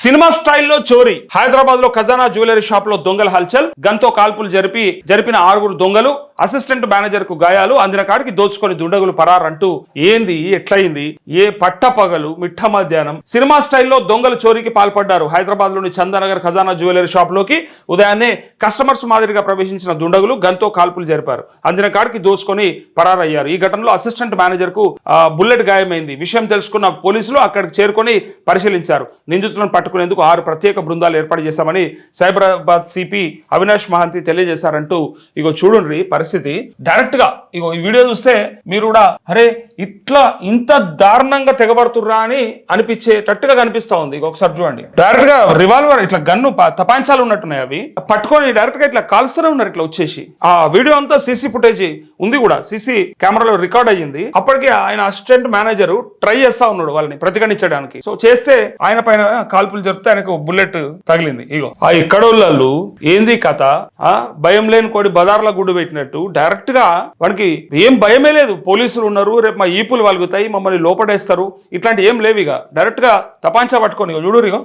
Cinema స్టైల్లో చోరీ. హైదరాబాద్లో ఖజానా జ్యువెలరీ షాప్లో దొంగల హల్చల్ గన్తో కాల్పులు జరిపి జరిపిన ఆరుగురు దొంగలు అసిస్టెంట్ మేనేజర్కు గాయాలు అందిన కాడికి దోచుకొని దుండగులు పరారంటూ ఏంది? ఎట్లయింది? ఏ పట్టపగలు? మిట్ట మధ్యాహ్నం? సినిమా స్టైల్లో దొంగలు చోరీకి పాల్పడ్డారు హైదరాబాద్లోని చందానగర్ ఖజానా జ్యువెలరీ షాప్లోకి ఉదయాన్నే కస్టమర్స్ మాదిరిగా ప్రవేశించిన దుండగులు గన్తో కాల్పులు జరిపారు. అందిన కాడికి దోచుకొని పరారయ్యారు. ఈ ఘటనలో అసిస్టెంట్ మేనేజర్కు ఆ, బుల్లెట్ గాయమైంది. విషయం తెలుసుకున్న పోలీసులు అక్కడికి చేరుకొని పరిశీలించారు. నిందితులను పట్టుకునేందుకు ఆరు ప్రత్యేక బృందాలు ఏర్పాటు చేశామని సైబరాబాద్ సిపి అవినాష్ మహంతి తెలియజేశారంటూ ఇగో చూడండి పరిస్థితి. డైరెక్ట్గా ఇగో ఈ వీడియో చూస్తే మీరు కూడా అరే ఇట్లా ఇంత దారుణంగా తెగబడుతుర్రా అని అనిపించేటట్టుగా కనిపిస్తా ఉంది. ఒకసారి చూడండి. డైరెక్ట్గా రివాల్వర్ ఇట్లా గన్ను తపాంచాలు ఉన్నట్టున్నాయి అవి. పట్టుకొని డైరెక్ట్గా ఇట్లా కాలుస్తూనే ఉన్నారు ఇట్లా వచ్చేసి. ఆ వీడియో అంతా సీసీ ఫుటేజ్ ఉంది కూడా. సీసీ కెమెరాలో రికార్డ్ అయ్యింది. అప్పటికే ఆయన అసిస్టెంట్ మేనేజర్ ట్రై చేస్తా ఉన్నాడు వాళ్ళని ప్రతిఘటించడానికి. సో చేస్తే ఆయన పైన కాల్పులు జరిపితే ఆయనకు బుల్లెట్ తగిలింది. ఇగో. ఆ ఇక్కడోళ్ళు ఏంది కథ? ఆ? భయం లేని కోడి బజార్ల గుడ్డు పెట్టినట్టు డైరెక్ట్గా వాడికి ఏం భయమే లేదు. పోలీసులు ఉన్నారు రేపు మా ఈపులు వలుగుతాయి మమ్మల్ని లోపడేస్తారు. ఇట్లాంటి ఏం లేవు ఇక డైరెక్ట్గా తపాంచా పట్టుకొని ఇగో. చూడు ఇగో.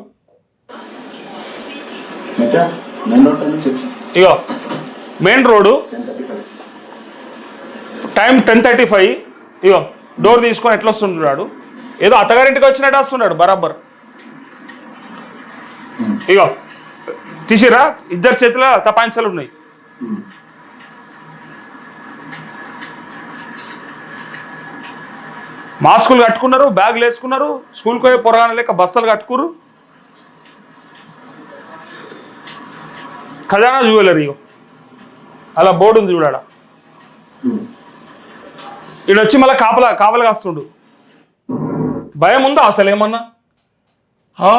మెయిన్ రోడ్ ఇగో. Main five time ten thirty five. ఇగో. డోర్ తీసుకొని ఎట్లా వస్తుంటున్నాడు ఏదో అత్తగారింటికి వచ్చినట్టు వస్తున్నాడు బరాబర్. ఇగో తీసిరా ఇద్దరు చేతిలో తపాంచలు ఉన్నాయి. మాస్కులు కట్టుకున్నారు బ్యాగులు వేసుకున్నారు స్కూల్కి పోయే పొరగాన లేక బస్తలు కట్టుకురు. ఖజానా జ్యువెలరీ ఇగో. అలా బోర్డు ఉంది చూడాడ వీడు వచ్చి మళ్ళీ కాపలా కాపలా కాస్తుండు. భయం ఉందా అసలు ఏమన్నా హా?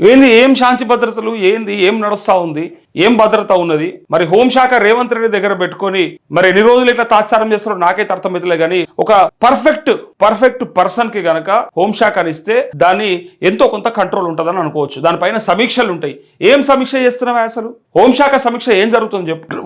ఏంది ఏం శాంతి భద్రతలు? ఏంది? ఏం నడుస్తూ ఉంది? ఏం భద్రత ఉన్నది? మరి హోంశాఖ రేవంత్ రెడ్డి దగ్గర పెట్టుకొని మరి ఎన్ని రోజులు ఇట్లా తాత్సారం చేస్తారో నాకైతే అర్థమైతలే కానీ ఒక పర్ఫెక్ట్ పర్ఫెక్ట్ పర్సన్కి గనక హోంశాఖ ఇస్తే దాన్ని ఎంతో కొంత కంట్రోల్ ఉంటుందని అనుకోవచ్చు. దానిపైన సమీక్షలు ఉంటాయి. ఏం సమీక్ష చేస్తున్నావా అసలు? హోంశాఖ సమీక్ష ఏం జరుగుతుంది చెప్పు.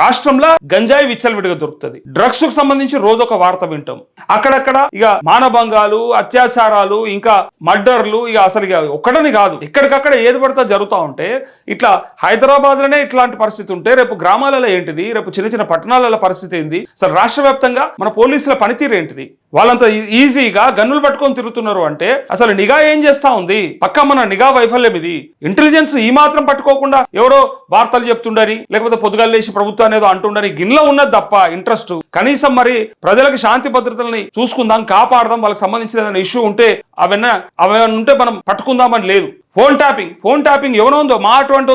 రాష్ట్రంలో గంజాయి విచ్చలవిడిగా దొరుకుతుంది. డ్రగ్స్కు సంబంధించి రోజు ఒక వార్త వింటాం. అక్కడక్కడ ఇక మానభంగాలు అత్యాచారాలు ఇంకా మర్డర్లు ఇక అసలు ఇక ఒక్కడని కాదు. ఎక్కడికక్కడ ఏది పడితే జరుగుతూ ఉంటే ఇట్లా హైదరాబాద్ లోనే ఇట్లాంటి పరిస్థితి ఉంటే రేపు గ్రామాలలో ఏంటిది? రేపు చిన్న చిన్న పట్టణాలలో పరిస్థితి ఏంది? అసలు రాష్ట్ర వ్యాప్తంగా మన పోలీసుల పనితీరు ఏంటిది? వాళ్ళంతా ఈజీగా గన్నులు పట్టుకొని తిరుగుతున్నారు అంటే అసలు నిఘా ఏం చేస్తా ఉంది? పక్క మన నిఘా వైఫల్యం ఇది. ఇంటెలిజెన్స్ ఈ మాత్రం పట్టుకోకుండా ఎవరో వార్తలు చెప్తుండని లేకపోతే పొద్దుగాలు లేచి ప్రభుత్వం ఏదో అంటుండని గిన్నెలో ఉన్నది తప్ప ఇంట్రెస్ట్. కనీసం మరి ప్రజలకు శాంతి భద్రతలని చూసుకుందాం కాపాడదాం వాళ్ళకి సంబంధించిన ఏదైనా ఇష్యూ ఉంటే అవన్నీ అవన్నీ ఉంటే మనం పట్టుకుందామని లేదు. ఫోన్ ట్యాపింగ్ ఫోన్ ట్యాపింగ్ ఎవరో ఉందో మా అటువంటి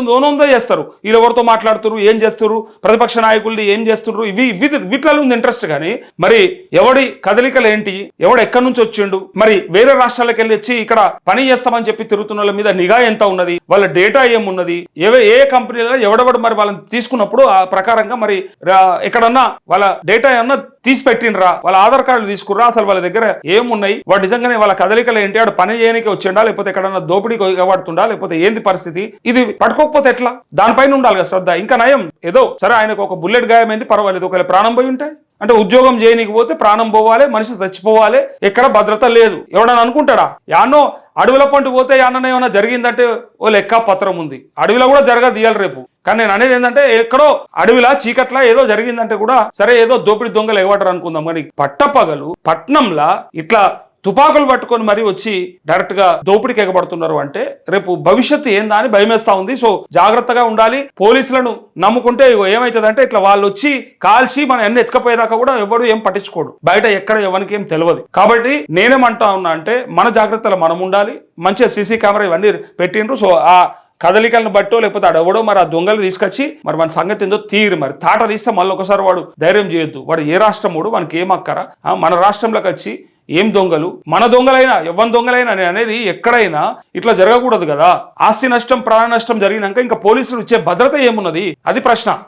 చేస్తారు. వీళ్ళు ఎవరితో మాట్లాడుతున్నారు ఏం చేస్తారు ప్రతిపక్ష నాయకులు ఏం చేస్తున్నారు ఇవి ఇవి వీటిలో ఉంది ఇంట్రెస్ట్ కానీ మరి ఎవడి కదలికలు ఏంటి ఎవడు ఎక్కడి నుంచి వచ్చిండు మరి వేరే రాష్ట్రాలకు వెళ్ళి వచ్చి ఇక్కడ పని చేస్తామని చెప్పి తిరుగుతున్న వాళ్ళ మీద నిఘా ఎంత ఉన్నది వాళ్ళ డేటా ఏమున్నది ఏవే ఏ కంపెనీలలో ఎవడెవడు మరి వాళ్ళని తీసుకున్నప్పుడు ఆ ప్రకారంగా మరి ఎక్కడన్నా వాళ్ళ డేటా ఏమన్నా తీసి పెట్టినరా వాళ్ళ ఆధార్ కార్డులు తీసుకుర్రా అసలు వాళ్ళ దగ్గర ఏమున్నాయి వాడు నిజంగానే వాళ్ళ కదలికలు ఏంటి వాడు పని చేయడానికి వచ్చిండా లేకపోతే ఎక్కడన్నా దోపిడీకి ఎగబడుతుండా లేకపోతే ఏంది పరిస్థితి? ఇది పట్టుకోకపోతే ఎట్లా? దానిపైన ఉండాలి కదా శ్రద్ధ. ఇంకా నయం? ఏదో సరే ఆయనకు ఒక బుల్లెట్ గాయమైంది పర్వాలేదు. ఒకవేళ ప్రాణం పోయి ఉంటే? అంటే ఉద్యోగం చేయనీకి పోతే ప్రాణం పోవాలి మనిషి చచ్చిపోవాలి ఎక్కడ భద్రత లేదు. ఎవడని అనుకుంటాడా? యాన్నో అడవిలో పంట పోతే యాన్న ఏమైనా జరిగిందంటే ఓ లెక్క పత్రం ఉంది. అడవిలో కూడా జరగదు ఇయ్యాలి రేపు. కానీ నేను అనేది ఏంటంటే ఎక్కడో అడవిలా చీకట్లా ఏదో జరిగిందంటే కూడా సరే ఏదో దోపిడి దొంగలు ఎగబడరు అనుకుందాం కానీ పట్టపగలు పట్నంలా ఇట్లా తుపాకులు పట్టుకొని మరీ వచ్చి డైరెక్ట్గా దోపిడికి ఎగబడుతున్నారు అంటే రేపు భవిష్యత్తు ఏందా అని భయమేస్తా ఉంది. సో జాగ్రత్తగా ఉండాలి. పోలీసులను నమ్ముకుంటే ఏమవుతుందంటే ఇట్లా వాళ్ళు వచ్చి కాల్చి మనం ఎన్ని ఎత్తుకపోయేదాకా కూడా ఎవరు ఏం పట్టించుకోడు. బయట ఎక్కడ ఎవరికి ఏం తెలియదు కాబట్టి నేనేమంటా ఉన్నా అంటే మన జాగ్రత్తలు మనం ఉండాలి. మంచిగా సీసీ కెమెరా ఇవన్నీ పెట్టిండ్రు. సో ఆ కదలికలను బట్టో లేకపోతే అడవడో మరి ఆ దొంగలు తీసుకొచ్చి మరి మన సంగతి ఏందో తీరు మరి. తాట తీస్తే మళ్ళీ ఒకసారి వాడు ధైర్యం చేయొద్దు. వాడు ఏ రాష్ట్రం వాడు వానికి ఏం అక్కరా? మన రాష్ట్రంలోకి వచ్చి ఏం దొంగలు? మన దొంగలైనా ఎవ్వని దొంగలైనా నేను అనేది ఎక్కడైనా ఇట్లా జరగకూడదు కదా. ఆస్తి నష్టం ప్రాణ నష్టం జరిగినాక ఇంకా పోలీసులు ఇచ్చే భద్రత ఏమున్నది? అది ప్రశ్న.